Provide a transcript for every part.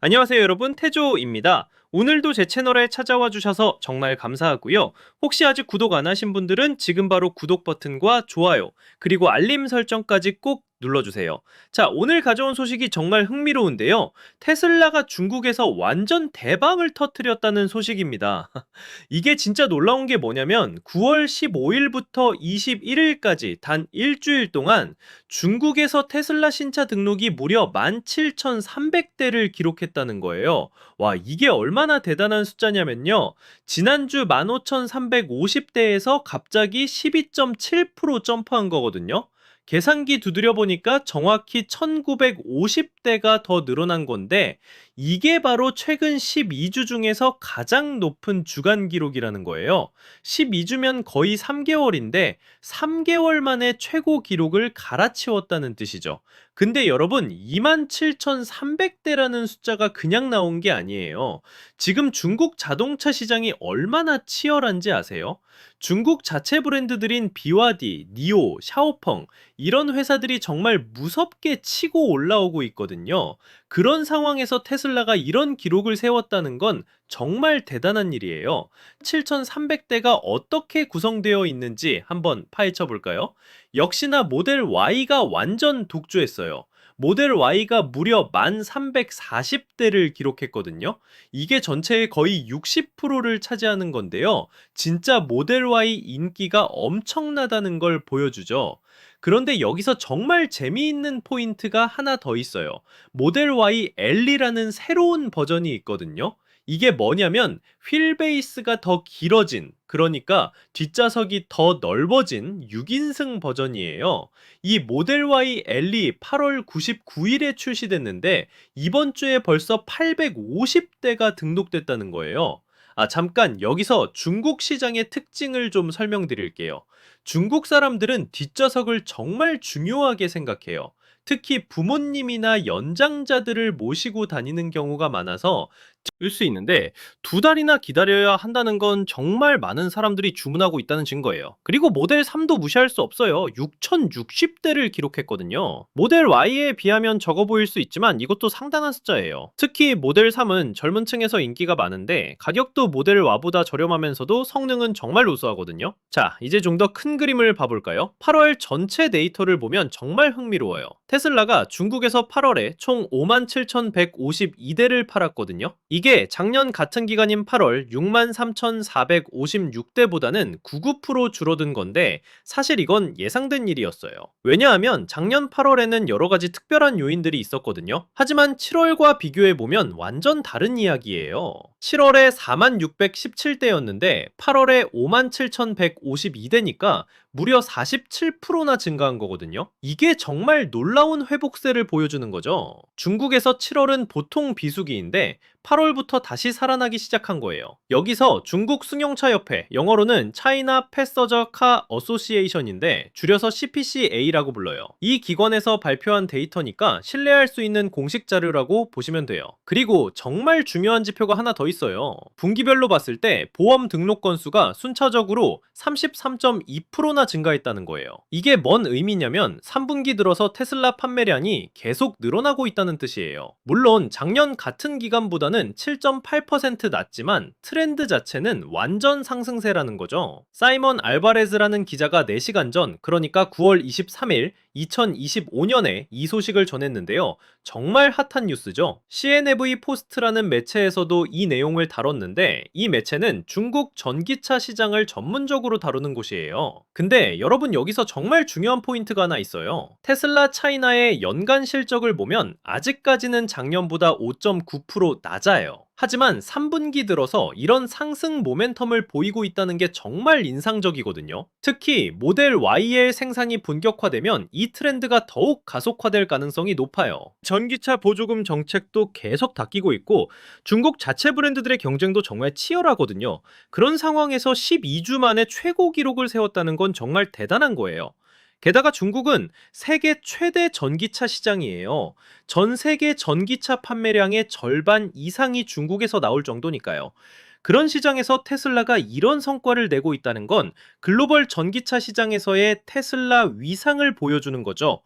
안녕하세요 여러분 태조입니다. 오늘도 제 채널에 찾아와 주셔서 정말 감사하고요. 혹시 아직 구독 안 하신 분들은 지금 바로 구독 버튼과 좋아요 그리고 알림 설정까지 꼭 눌러주세요. 자 오늘 가져온 소식이 정말 흥미로운데요. 테슬라가 중국에서 완전 대박을 터뜨렸다는 소식입니다. 이게 진짜 놀라운 게 뭐냐면 9월 15일부터 21일까지 단 일주일 동안 중국에서 테슬라 신차 등록이 무려 17,300대를 기록했다는 거예요. 와, 이게 얼마나 대단한 숫자냐면요. 지난주 15,350대에서 갑자기 12.7% 점프한 거거든요. 계산기 두드려 보니까 정확히 1950대가 더 늘어난 건데 이게 바로 최근 12주 중에서 가장 높은 주간 기록이라는 거예요. 12주면 거의 3개월인데 3개월 만에 최고 기록을 갈아치웠다는 뜻이죠. 근데 여러분 27,300대라는 숫자가 그냥 나온 게 아니에요. 지금 중국 자동차 시장이 얼마나 치열한지 아세요? 중국 자체 브랜드들인 비와디, 니오, 샤오펑 이런 회사들이 정말 무섭게 치고 올라오고 있거든요. 그런 상황에서 테슬라가 이런 기록을 세웠다는 건 정말 대단한 일이에요. 7,300대가 어떻게 구성되어 있는지 한번 파헤쳐 볼까요? 역시나 모델 Y가 완전 독주했어요. 모델 Y가 무려 1340대를 기록했거든요. 이게 전체의 거의 60%를 차지하는 건데요. 진짜 모델 Y 인기가 엄청나다는 걸 보여주죠. 그런데 여기서 정말 재미있는 포인트가 하나 더 있어요. 모델 Y L이라는 새로운 버전이 있거든요. 이게 뭐냐면 휠 베이스가 더 길어진 그러니까 뒷좌석이 더 넓어진 6인승 버전이에요. 이 모델 Y L이 8월 99일에 출시됐는데 이번 주에 벌써 850대가 등록됐다는 거예요. 아, 잠깐 여기서 중국 시장의 특징을 좀 설명드릴게요. 중국 사람들은 뒷좌석을 정말 중요하게 생각해요. 특히 부모님이나 연장자들을 모시고 다니는 경우가 많아서 일 수 있는데 두 달이나 기다려야 한다는 건 정말 많은 사람들이 주문하고 있다는 증거예요. 그리고 모델 3도 무시할 수 없어요. 6060대를 기록했거든요. 모델 Y에 비하면 적어 보일 수 있지만 이것도 상당한 숫자예요. 특히 모델 3은 젊은 층에서 인기가 많은데 가격도 모델 Y보다 저렴하면서도 성능은 정말 우수하거든요. 자, 이제 좀 더 큰 그림을 봐볼까요? 8월 전체 데이터를 보면 정말 흥미로워요. 테슬라가 중국에서 8월에 총 57,152대를 팔았거든요. 이게 작년 같은 기간인 8월 63,456대보다는 99% 줄어든 건데 사실 이건 예상된 일이었어요. 왜냐하면 작년 8월에는 여러 가지 특별한 요인들이 있었거든요. 하지만 7월과 비교해보면 완전 다른 이야기예요. 7월에 4617대였는데 8월에 57,152대니까 무려 47%나 증가한 거거든요. 이게 정말 놀라운 회복세를 보여주는 거죠. 중국에서 7월은 보통 비수기인데 8월부터 다시 살아나기 시작한 거예요. 여기서 중국 승용차 협회, 영어로는 차이나 패서저 카 어소시에이션인데 줄여서 CPCA라고 불러요. 이 기관에서 발표한 데이터니까 신뢰할 수 있는 공식 자료라고 보시면 돼요. 그리고 정말 중요한 지표가 하나 더 있어요. 분기별로 봤을 때 보험 등록 건수가 순차적으로 33.2%나 증가했다는 거예요. 이게 뭔 의미냐면 3분기 들어서 테슬라 판매량이 계속 늘어나고 있다는 뜻이에요. 물론 작년 같은 기간보다는 7.8% 낮지만 트렌드 자체는 완전 상승세라는 거죠. 사이먼 알바레즈라는 기자가 4시간 전, 그러니까 9월 23일 2025년에 이 소식을 전했는데요. 정말 핫한 뉴스죠. CNV 포스트라는 매체에서도 이 내용을 다뤘는데 이 매체는 중국 전기차 시장을 전문적으로 다루는 곳이에요. 근데 여러분 여기서 정말 중요한 포인트가 하나 있어요. 테슬라 차이나의 연간 실적을 보면 아직까지는 작년보다 5.9% 낮아요. 하지만 3분기 들어서 이런 상승 모멘텀을 보이고 있다는 게 정말 인상적이거든요. 특히 모델 Y의 생산이 본격화되면 이 트렌드가 더욱 가속화될 가능성이 높아요. 전기차 보조금 정책도 계속 바뀌고 있고 중국 자체 브랜드들의 경쟁도 정말 치열하거든요. 그런 상황에서 12주 만에 최고 기록을 세웠다는 건 정말 대단한 거예요. 게다가 중국은 세계 최대 전기차 시장이에요. 전 세계 전기차 판매량의 절반 이상이 중국에서 나올 정도니까요. 그런 시장에서 테슬라가 이런 성과를 내고 있다는 건 글로벌 전기차 시장에서의 테슬라 위상을 보여주는 거죠.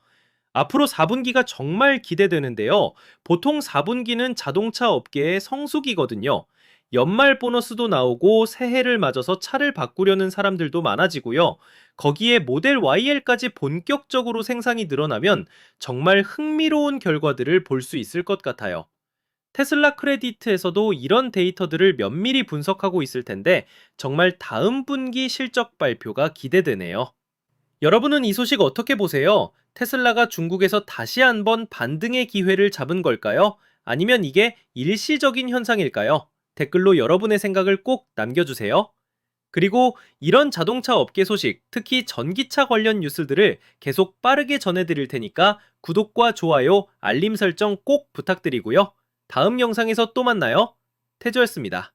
앞으로 4분기가 정말 기대되는데요. 보통 4분기는 자동차 업계의 성수기거든요. 연말 보너스도 나오고 새해를 맞아서 차를 바꾸려는 사람들도 많아지고요. 거기에 모델 YL까지 본격적으로 생산이 늘어나면 정말 흥미로운 결과들을 볼 수 있을 것 같아요. 테슬라 크레디트에서도 이런 데이터들을 면밀히 분석하고 있을 텐데 정말 다음 분기 실적 발표가 기대되네요. 여러분은 이 소식 어떻게 보세요? 테슬라가 중국에서 다시 한번 반등의 기회를 잡은 걸까요? 아니면 이게 일시적인 현상일까요? 댓글로 여러분의 생각을 꼭 남겨주세요. 그리고 이런 자동차 업계 소식, 특히 전기차 관련 뉴스들을 계속 빠르게 전해드릴 테니까 구독과 좋아요, 알림 설정 꼭 부탁드리고요. 다음 영상에서 또 만나요. 태조였습니다.